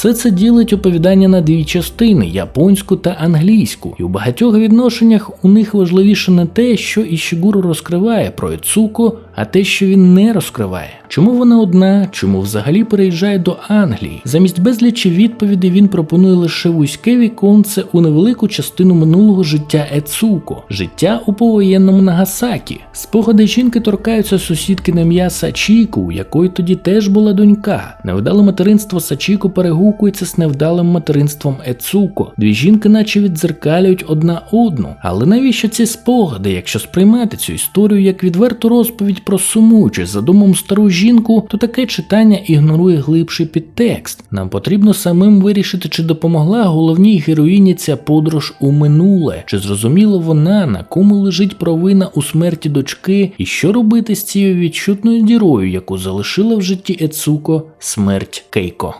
Все це ділить оповідання на дві частини японську та англійську, і у багатьох відношеннях у них важливіше не те, що Ішігуро розкриває про Ецуко, а те, що він не розкриває. Чому вона одна, чому взагалі переїжджає до Англії? Замість безлічі відповідей він пропонує лише вузьке віконце у невелику частину минулого життя Ецуко, життя у повоєнному Нагасакі. Спогади жінки торкаються сусідки на ім'я Сачіку, у якої тоді теж була донька. Невдале материнство Сачіко перегукується з невдалим материнством Ецуко. Дві жінки, наче віддзеркалюють одна одну. Але навіщо ці спогади, якщо сприймати цю історію як відверту розповідь про сумуючу за домом стару жінку, то таке читання ігнорує глибший підтекст. Нам потрібно самим вирішити, чи допомогла головній героїні ця подорож у минуле, чи зрозуміла вона, на кому лежить провина у смерті дочки, і що робити з цією відчутною дірою, яку залишила в житті Ецуко смерть Кейко.